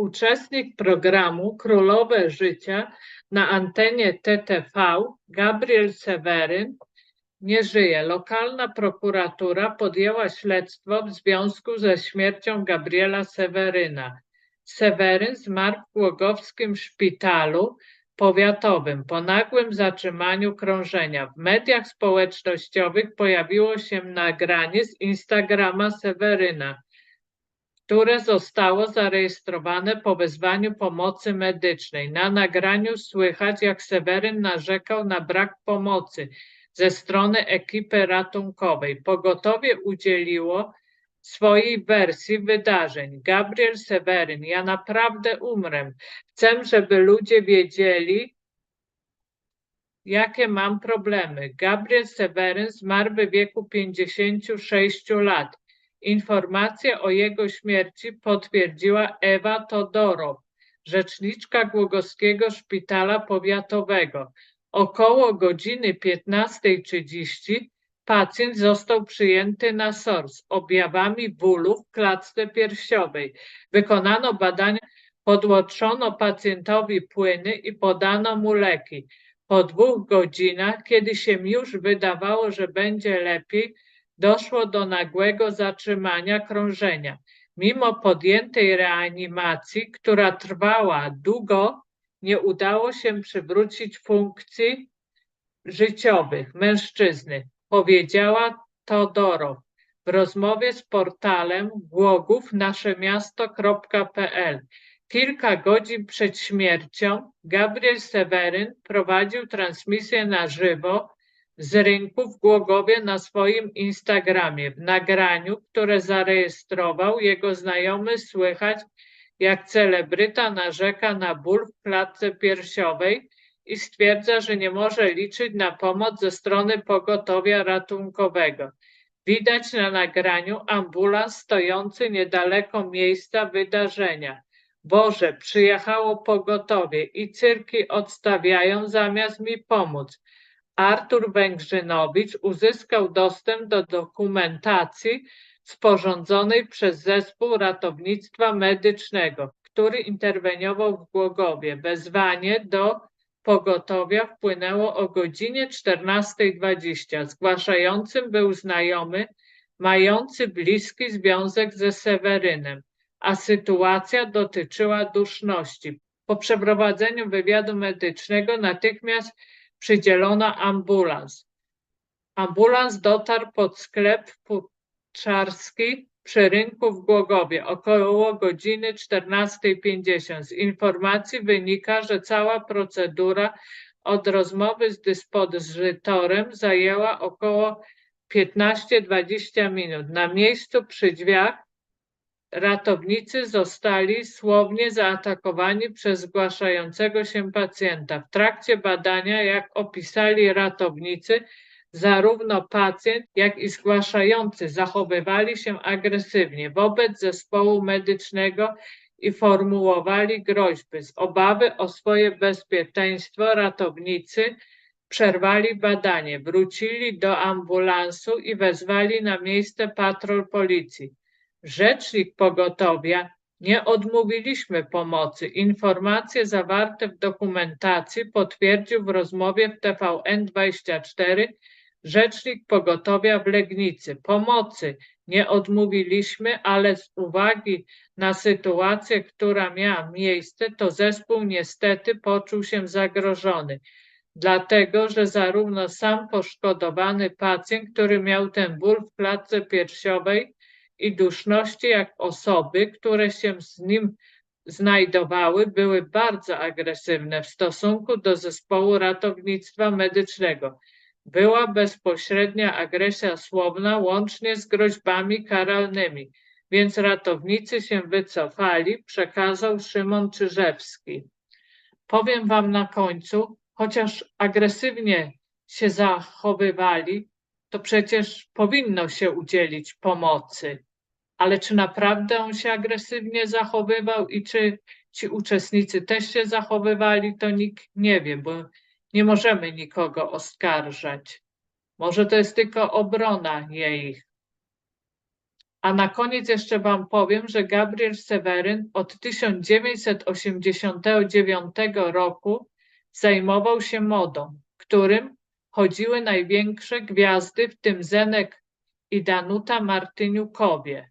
Uczestnik programu Królowe Życia na antenie TTV Gabriel Seweryn nie żyje. Lokalna prokuratura podjęła śledztwo w związku ze śmiercią Gabriela Seweryna. Seweryn zmarł w Głogowskim Szpitalu Powiatowym po nagłym zatrzymaniu krążenia. W mediach społecznościowych pojawiło się nagranie z Instagrama Seweryna, które zostało zarejestrowane po wezwaniu pomocy medycznej. Na nagraniu słychać, jak Seweryn narzekał na brak pomocy ze strony ekipy ratunkowej. Pogotowie udzieliło swojej wersji wydarzeń. Gabriel Seweryn, ja naprawdę umrę. Chcę, żeby ludzie wiedzieli, jakie mam problemy. Gabriel Seweryn zmarł w wieku 56 lat. Informację o jego śmierci potwierdziła Ewa Todorow, rzeczniczka Głogowskiego Szpitala Powiatowego. Około godziny 15.30 pacjent został przyjęty na SOR z objawami bólu w klatce piersiowej. Wykonano badania, podłączono pacjentowi płyny i podano mu leki. Po dwóch godzinach, kiedy się już wydawało, że będzie lepiej, doszło do nagłego zatrzymania krążenia. Mimo podjętej reanimacji, która trwała długo, nie udało się przywrócić funkcji życiowych mężczyzny, powiedziała Todorow w rozmowie z portalem głogównaszemiasto.pl. Kilka godzin przed śmiercią Gabriel Seweryn prowadził transmisję na żywo z rynku w Głogowie na swoim Instagramie. W nagraniu, które zarejestrował jego znajomy, słychać, jak celebryta narzeka na ból w klatce piersiowej i stwierdza, że nie może liczyć na pomoc ze strony pogotowia ratunkowego. Widać na nagraniu ambulans stojący niedaleko miejsca wydarzenia. Boże, przyjechało pogotowie i cyrki odstawiają zamiast mi pomóc. Artur Węgrzynowicz uzyskał dostęp do dokumentacji sporządzonej przez Zespół Ratownictwa Medycznego, który interweniował w Głogowie. Wezwanie do pogotowia wpłynęło o godzinie 14.20. Zgłaszającym był znajomy mający bliski związek ze Sewerynem, a sytuacja dotyczyła duszności. Po przeprowadzeniu wywiadu medycznego natychmiast przydzielono ambulans. Ambulans dotarł pod sklep Puczarski przy rynku w Głogowie około godziny 14.50. Z informacji wynika, że cała procedura od rozmowy z dyspozytorem zajęła około 15-20 minut. Na miejscu przy drzwiach ratownicy zostali słownie zaatakowani przez zgłaszającego się pacjenta. W trakcie badania, jak opisali ratownicy, zarówno pacjent, jak i zgłaszający zachowywali się agresywnie wobec zespołu medycznego i formułowali groźby. Z obawy o swoje bezpieczeństwo ratownicy przerwali badanie, wrócili do ambulansu i wezwali na miejsce patrol policji. Rzecznik pogotowia nie odmówiliśmy pomocy. Informacje zawarte w dokumentacji potwierdził w rozmowie w TVN24 rzecznik pogotowia w Legnicy. Pomocy nie odmówiliśmy, ale z uwagi na sytuację, która miała miejsce, to zespół niestety poczuł się zagrożony. Dlatego, że zarówno sam poszkodowany pacjent, który miał ten ból w klatce piersiowej i duszności, jak osoby, które się z nim znajdowały, były bardzo agresywne w stosunku do zespołu ratownictwa medycznego. Była bezpośrednia agresja słowna, łącznie z groźbami karalnymi, więc ratownicy się wycofali, przekazał Szymon Czyżewski. Powiem Wam na końcu, chociaż agresywnie się zachowywali, to przecież powinno się udzielić pomocy ale czy naprawdę on się agresywnie zachowywał i czy ci uczestnicy też się zachowywali, to nikt nie wie, bo nie możemy nikogo oskarżać. Może to jest tylko obrona jej. A na koniec jeszcze Wam powiem, że Gabriel Seweryn od 1989 roku zajmował się modą, którym chodziły największe gwiazdy, w tym Zenek i Danuta Martyniukowie.